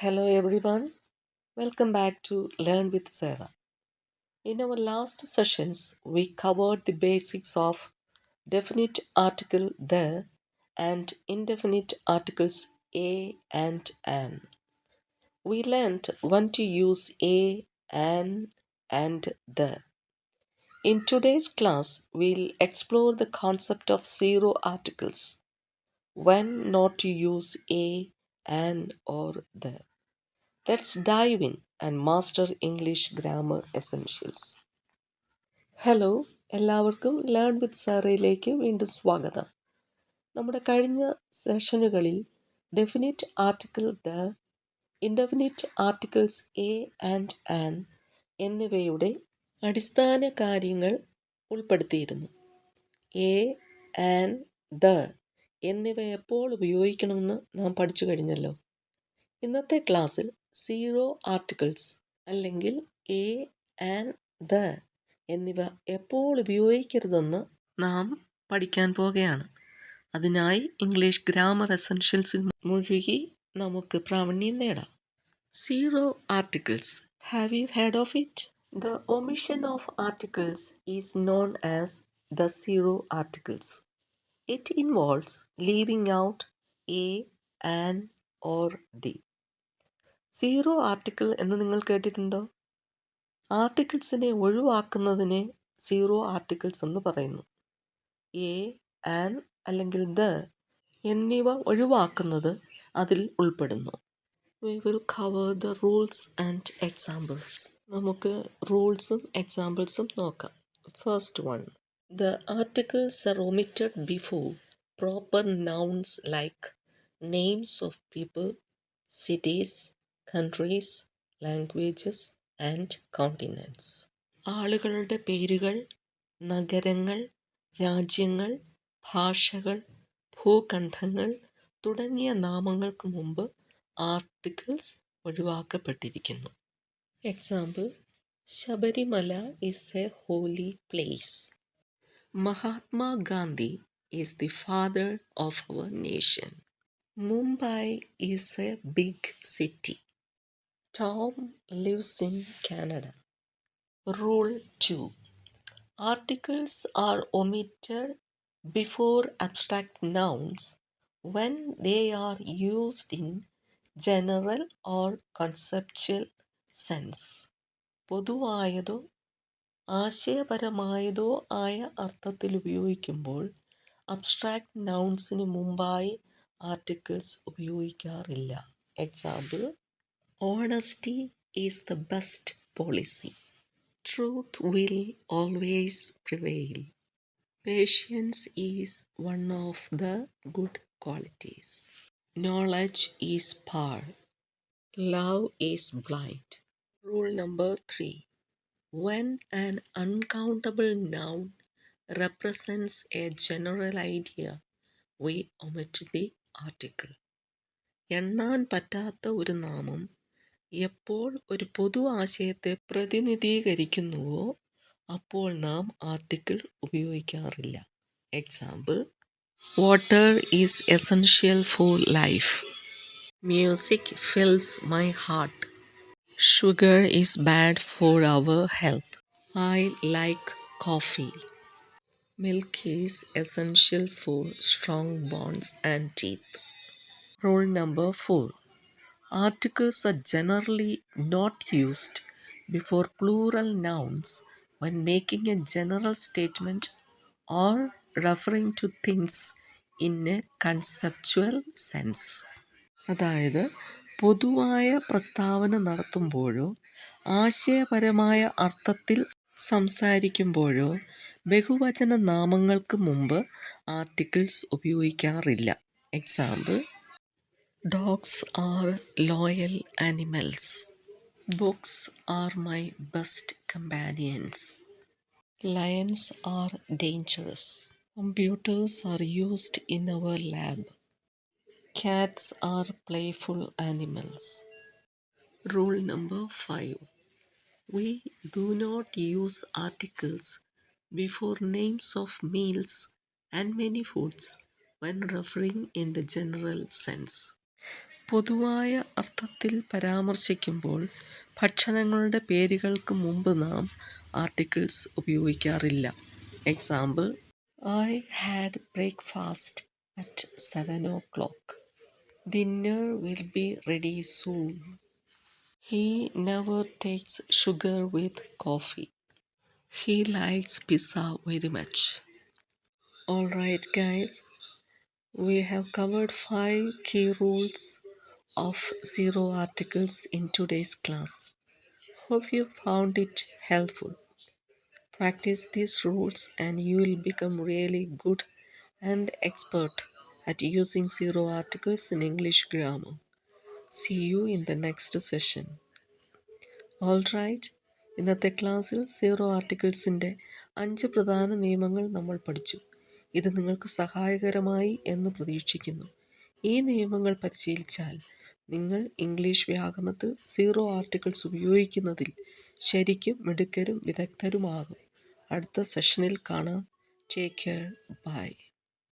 Hello everyone, welcome back to Learn with Sarah. In our last sessions, we covered the basics of definite article the and indefinite articles a and an. We learned when to use a, an, and the. In today's class, we'll explore the concept of zero articles, when not to use a, an, or the. Let's dive in and master English grammar essentials. Hello എല്ലാവർക്കും learn with സാറയിലേക്ക് വീണ്ടും സ്വാഗതം നമ്മുടെ കഴിഞ്ഞ സെഷനുകളിൽ definite article the indefinite articles a and an എന്നിവയുടെ അടിസ്ഥാന കാര്യങ്ങൾ ഉൾപ്പെടുത്തിയിരുന്നു എ ആൻ ദ എന്നിവ എപ്പോൾ ഉപയോഗിക്കണമെന്ന് നാം പഠിച്ചു കഴിഞ്ഞല്ലോ. ഇന്നത്തെ ക്ലാസ്സിൽ സീറോ ആർട്ടിക്കിൾസ് അല്ലെങ്കിൽ എ ആൻഡ് ദ എന്നിവ എപ്പോൾ ഉപയോഗിക്കരുതെന്ന് നാം പഠിക്കാൻ പോകുകയാണ് അതിനായി ഇംഗ്ലീഷ് ഗ്രാമർ എസൻഷ്യൽസിൽ മുഴുകി നമുക്ക് പ്രാവീണ്യം നേടാം. Zero articles have you heard of it? The omission of articles is known as the zero articles. It involves leaving out a an or the zero article എന്ന് നിങ്ങൾ കേട്ടിട്ടുണ്ടോ? ആർട്ടിക്കിൾസിനെ ഒഴിവാക്കുന്നതിനെ സീറോ ആർട്ടിക്കിൾസ് എന്ന് പറയുന്നു. A an അല്ലെങ്കിൽ the എന്നിവ ഒഴിവാക്കുന്നത് അതിൽ ഉൾപ്പെടുന്നു. We will cover the rules and examples നമുക്ക് റൂൾസും എക്സാമ്പിൾസും നോക്കാം. First one the articles are omitted before proper nouns like names of people cities countries languages and continents ആളുകളുടെ പേരുകൾ നഗരങ്ങൾ രാജ്യങ്ങൾ ഭാഷകൾ ഭൂഖണ്ഡങ്ങൾ തുടങ്ങിയ നാമങ്ങൾക്ക് മുമ്പ് articles ഒഴിവാക്കപ്പെട്ടിരിക്കുന്നു. Example Sabarimala is a holy place Mahatma Gandhi is the father of our nation. Mumbai is a big city. Tom lives in Canada. Rule 2 Articles are omitted before abstract nouns when they are used in general or conceptual sense. പൊതുവായതോ ആശയപരമായതോ ആയ അർത്ഥത്തിൽ ഉപയോഗിക്കുമ്പോൾ abstract നൗൺസിന് മുമ്പായി articles ഉപയോഗിക്കാറില്ല example Honesty is the best policy. Truth will always prevail. Patience is one of the good qualities. Knowledge is power. Love is blind. Rule number three. When an uncountable noun represents a general idea, we omit the article. എണ്ണാൻ പറ്റാത്ത ഒരു നാമം എപ്പോൾ ഒരു പൊതു ആശയത്തെ പ്രതിനിധീകരിക്കുന്നുവോ അപ്പോൾ നാം ആർട്ടിക്കിൾ ഉപയോഗിക്കാറില്ല. Example water is essential for life music fills my heart Sugar is bad for our health I like coffee milk is essential for strong bones and teeth rule number four Articles are generally not used before plural nouns when making a general statement or referring to things in a conceptual sense. അതായത് പൊതുവായ പ്രസ്താവന നടത്തുമ്പോഴോ ആശയപരമായ അർത്ഥത്തിൽ സംസാരിക്കുമ്പോഴോ ബഹുവചന നാമങ്ങൾക്ക് മുമ്പ് articles ഉപയോഗിക്കാറില്ല. Example dogs are loyal animals books are my best companions lions are dangerous computers are used in our lab Cats are playful animals. Rule number five We do not use articles before names of meals and many foods when referring in the general sense. പൊതുവായ അർത്ഥത്തിൽ പരാമർശിക്കുമ്പോൾ ഭക്ഷണങ്ങളുടെ പേരുകൾക്ക് മുമ്പ് നാം articles ഉപയോഗിക്കാറില്ല example I had breakfast at seven o'clock Dinner will be ready soon. He never takes sugar with coffee. He likes pizza very much. Alright, guys, we have covered five key rules of zero articles in today's class. Hope you found it helpful. Practice these rules and you will become really good and expert at using zero articles in English grammar. See you in the next session. All right ഇന്നത്തെ ക്ലാസ്സിൽ zero ആർട്ടിക്കിൾസിന്റെ അഞ്ച് പ്രധാന നിയമങ്ങൾ നമ്മൾ പഠിച്ചു. ഇത് നിങ്ങൾക്ക് സഹായകരമായി എന്ന് പ്രതീക്ഷിക്കുന്നു. ഈ നിയമങ്ങൾ പരിശീലിച്ചാൽ നിങ്ങൾ ഇംഗ്ലീഷ് വ്യാകരണത്തിൽ സീറോ ആർട്ടിക്കിൾസ് ഉപയോഗിക്കുന്നതിൽ ശരിക്കും മിടുക്കരും വിദഗ്ധരുമാകും. അടുത്ത സെഷനിൽ കാണാം. Take care bye